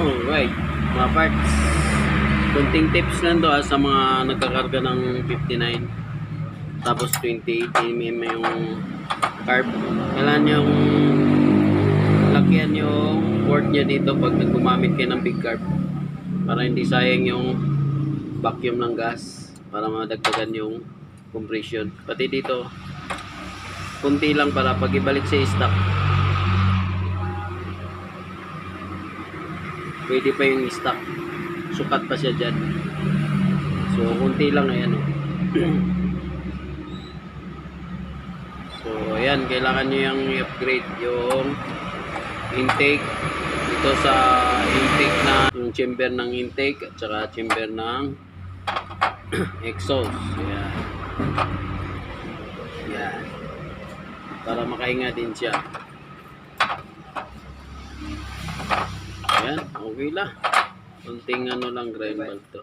Alright, mga parts. Kunting tips lang to ah, sa mga nagkakarga ng 59. Tapos 28 mm yung carb. Kailangan yung lakyan yung port niya dito pag nagkumamit kayo ng big carb. Para hindi sayang yung vacuum ng gas. Para madagdagan yung compression. Pati dito, kunti lang para pag ibalik sa stock. Pwede pa yung stock. Sukat pa siya dyan. So, kunti lang ayan oh. so, ayan. Kailangan nyo yung i-upgrade yung intake dito sa intake na yung chamber ng intake at saka chamber ng exhaust. Ayan. Ayan. Para makahinga din siya. Ayan, okay lang. Kunting ano lang grind valve to.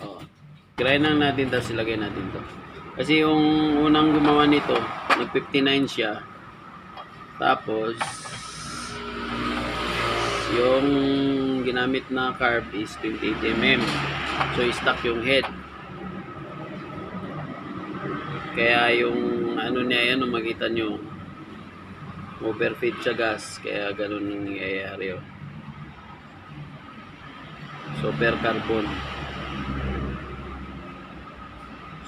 Oh. Grind lang natin tapos ilagay natin to. Kasi yung unang gumawa nito, nag 59 siya. Tapos yung ginamit na carb is 28 mm. So stuck yung head. Kaya yung ano niya yan, makita nyo, overfeed siya gas. Kaya ganun yung nangyayari. Oh super carbon.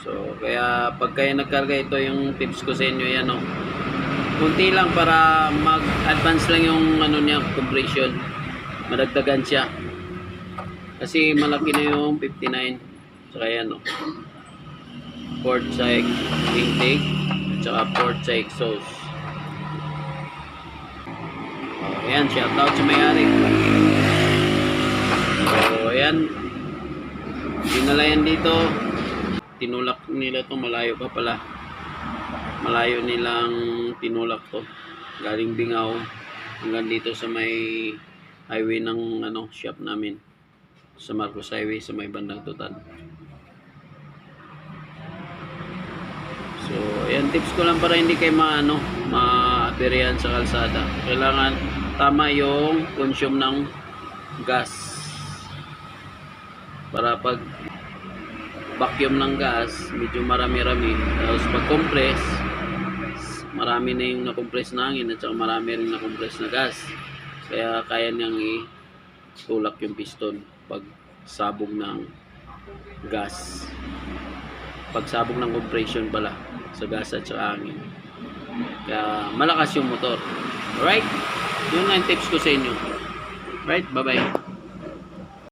So kaya pag kayo nagkarga ito yung tips ko sa inyo yan oh. kunti lang para mag advance lang yung ano niya compression. Madagdagan siya. Kasi malaki na yung 59 saka yan oh. port sa intake tsaka port sa exhaust. Oh, ayan shout out sa may-ari. So, ayan. Dinala yan dito. Tinulak nila to malayo pa pala. Malayo nilang tinulak to. Galing Bingaw hanggang dito sa may highway ng ano shop namin. Sa Marcos Highway sa may bandang Tutan. So, ayan tips ko lang para hindi kayo maano, ma-aperian sa kalsada. Kailangan tama yung consume ng gas para pag vacuum ng gas medyo marami-rami. Tapos pag compress marami na yung na-compress na hangin at saka marami rin na-compress na gas. Kaya kaya niyang itulak yung piston pag sabog ng gas. Pag sabog ng compression pala sa gas at saka hangin. Kaya malakas yung motor. Alright? Yun ang tips ko sa inyo. Right bye bye